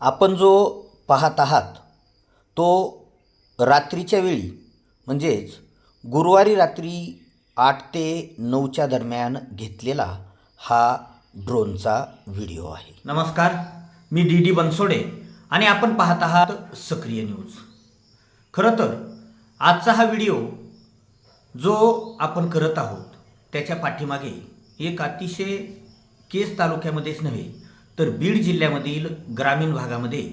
आपण जो पाहत आहात तो रात्रीच्या वेळी म्हणजेच गुरुवारी रात्री आठ ते नऊच्या दरम्यान घेतलेला हा ड्रोनचा व्हिडिओ आहे. नमस्कार मी डी डी बनसोडे आणि आपण पाहत आहात सक्रिय न्यूज. खरं तर आजचा हा व्हिडिओ जो आपण करत आहोत त्याच्या पाठीमागे एक अतिशय केस तालुक्यामध्येच नव्हे तर बीड जिल्ह्यामधील ग्रामीण भागामध्ये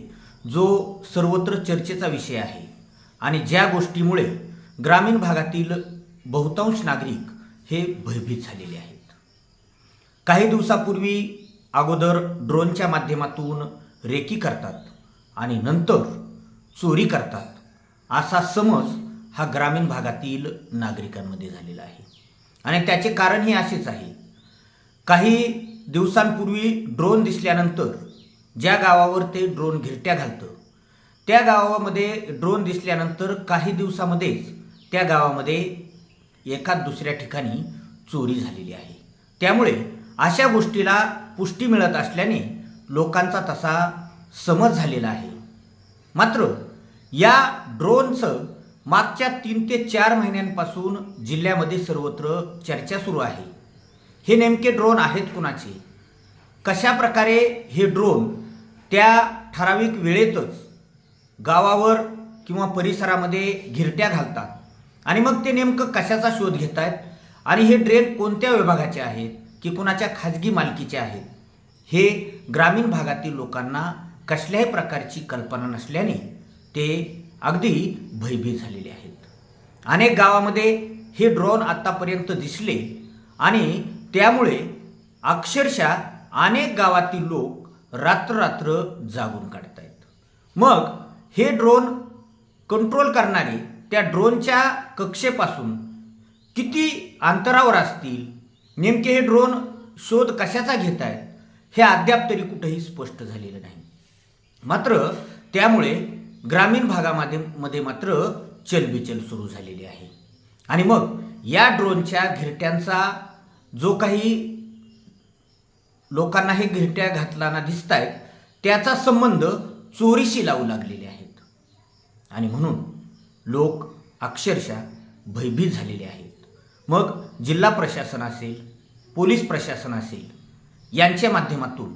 जो सर्वत्र चर्चेचा विषय आहे आणि ज्या गोष्टीमुळे ग्रामीण भागातील बहुतांश नागरिक हे भयभीत झालेले आहेत. काही दिवसापूर्वी अगोदर ड्रोनच्या माध्यमातून रेकी करतात आणि नंतर चोरी करतात असा समज हा ग्रामीण भागातील नागरिकांमध्ये झालेला आहे. आणि त्याचे कारण हे असेच आहे. काही दिवसांपूर्वी ड्रोन दिसल्यानंतर ज्या गावावर ते ड्रोन घिरट्या घालतं त्या गावामध्ये ड्रोन दिसल्यानंतर काही दिवसामध्येच त्या गावामध्ये एका दुसऱ्या ठिकाणी चोरी झालेली आहे. त्यामुळे अशा गोष्टीला पुष्टी मिळत असल्याने लोकांचा तसा समज झालेला आहे. मात्र या ड्रोनचं मागच्या तीन ते चार महिन्यांपासून जिल्ह्यामध्ये सर्वत्र चर्चा सुरू आहे. हे नेमके ड्रोन आहेत कुणाचे? कशा प्रकारे हे ड्रोन त्या ठराविक वेळेतच गावावर किंवा परिसरामध्ये घिरट्या घालतात? आणि मग ते नेमकं कशाचा शोध घेत आहेत आणि हे ड्रेन कोणत्या विभागाचे आहेत? की कुणाच्या खाजगी मालकीचे आहेत? हे ग्रामीण भागातील लोकांना कसल्याही प्रकारची कल्पना नसल्याने ते अगदी भयभीत झालेले आहेत. अनेक गावामध्ये हे ड्रोन आत्तापर्यंत दिसले आणि त्यामुळे अक्षरशः अनेक गावातील लोक रात्ररात्र जागून काढत आहेत मग हे ड्रोन कंट्रोल करणारे त्या ड्रोनच्या कक्षेपासून किती अंतरावर असतील? नेमके हे ड्रोन शोध कशाचा घेत आहेत हे अद्याप तरी कुठंही स्पष्ट झालेलं नाही. मात्र त्यामुळे ग्रामीण भागामध्ये मध्ये मात्र चलबिचल सुरू झालेली आहे. आणि मग या ड्रोनच्या घिरट्यांचा जो काही लोकांना हे घिरट्या घातलाना दिसत आहेत त्याचा संबंध चोरीशी लावू लागलेले आहेत. आणि म्हणून लोक अक्षरशः भयभीत झालेले आहेत. मग जिल्हा प्रशासन असेल पोलीस प्रशासन असेल यांच्या माध्यमातून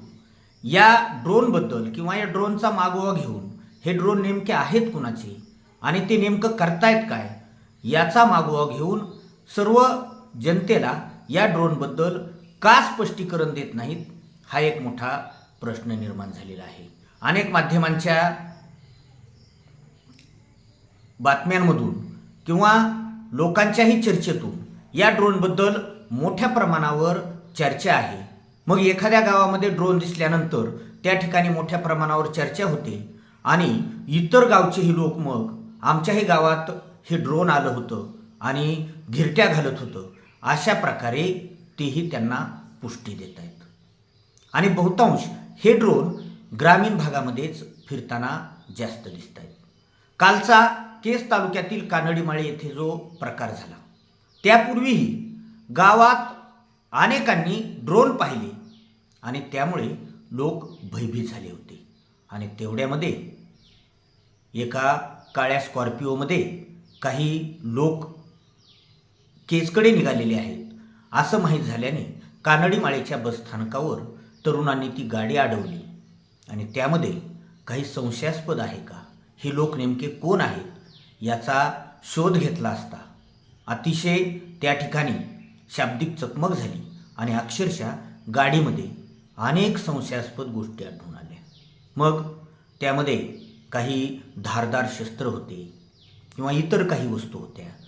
या ड्रोनबद्दल किंवा या ड्रोनचा मागोवा घेऊन हे ड्रोन नेमके आहेत कुणाचे आणि ते नेमकं करतायत काय याचा मागोवा घेऊन सर्व जनतेला या ड्रोनबद्दल का स्पष्टीकरण देत नाहीत हा एक मोठा प्रश्न निर्माण झालेला आहे. अनेक माध्यमांच्या बातम्यांमधून किंवा लोकांच्याही चर्चेतून या ड्रोनबद्दल मोठ्या प्रमाणावर चर्चा आहे. मग एखाद्या गावामध्ये ड्रोन दिसल्यानंतर त्या ठिकाणी मोठ्या प्रमाणावर चर्चा होते आणि इतर गावचेही लोक मग आमच्याही गावात हे ड्रोन आलं होतं आणि घिरट्या घालत होतं. अशा प्रकारे तेही त्यांना पुष्टी देत आहेत आणि बहुतांश हे ड्रोन ग्रामीण भागामध्येच फिरताना जास्त दिसत आहेत कालचा केस तालुक्यातील कानडीमाळे येथे जो प्रकार झाला त्यापूर्वीही गावात अनेकांनी ड्रोन पाहिले आणि त्यामुळे लोक भयभीत झाले होते. आणि तेवढ्यामध्ये एका काळ्या स्कॉर्पिओमध्ये काही लोक केचकडे निघालेले आहेत. असं माहीत झाल्याने कानडीमाळेच्या बसस्थानकावर तरुणांनी ती गाडी अडवली. आणि त्यामध्ये काही संशयास्पद आहे का? हे लोक नेमके कोण आहेत? याचा शोध घेतला असता. अतिशय त्या ठिकाणी शाब्दिक चकमक झाली आणि अक्षरशः गाडीमध्ये अनेक संशयास्पद गोष्टी आढळून आल्या. मग त्यामध्ये काही धारदार शस्त्र होते किंवा इतर काही वस्तू होत्या.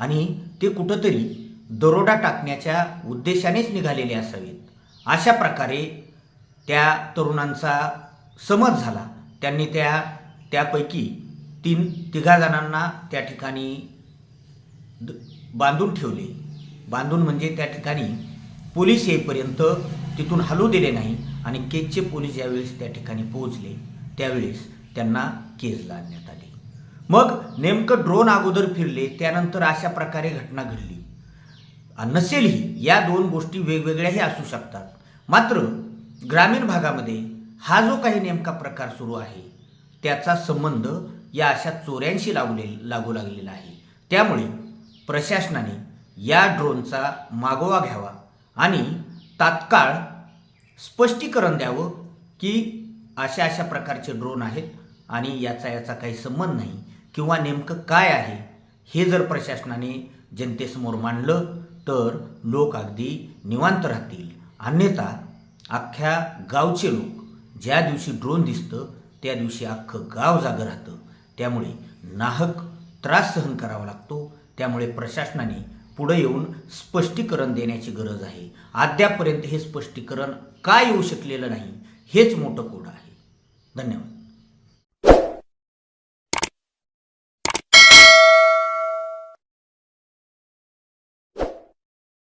आणि ते कुठंतरी दरोडा टाकण्याच्या उद्देशानेच निघालेले असावेत. अशा प्रकारे त्या तरुणांचा समज झाला. त्यांनी त्या त्यापैकी तीन तिघा जणांना त्या ठिकाणी द- बांधून ठेवले. बांधून म्हणजे त्या ठिकाणी पोलीस येईपर्यंत तिथून हलू दिले नाही आणि केजचे पोलीस ज्यावेळेस त्या ठिकाणी पोहोचले. त्यावेळेस त्यांना केजला आणण्यात आले. मग नेमकं ड्रोन अगोदर फिरले त्यानंतर अशा प्रकारे घटना घडली. नसेलही या दोन गोष्टी वेगवेगळ्याही असू शकतात. मात्र ग्रामीण भागामध्ये हा जो काही नेमका प्रकार सुरू आहे त्याचा संबंध या अशा चोऱ्यांशी लागले लागू लागलेला आहे. त्यामुळे प्रशासनाने या ड्रोनचा मागोवा घ्यावा आणि तात्काळ स्पष्टीकरण द्यावं की अशा अशा प्रकारचे ड्रोन आहेत आणि याचा याचा काही संबंध नाही. किंवा नेमकं काय आहे हे जर प्रशासनाने जनतेसमोर मांडलं तर लोक अगदी निवांत राहतील. अन्यथा अख्ख्या गावचे लोक ज्या दिवशी ड्रोन दिसतं त्या दिवशी अख्खं गाव जागं राहतं. त्यामुळे नाहक त्रास सहन करावा लागतो. त्यामुळे प्रशासनाने पुढे येऊन स्पष्टीकरण देण्याची गरज आहे. अद्यापपर्यंत हे स्पष्टीकरण का येऊ शकलेलं नाही हेच मोठं कोड आहे. धन्यवाद.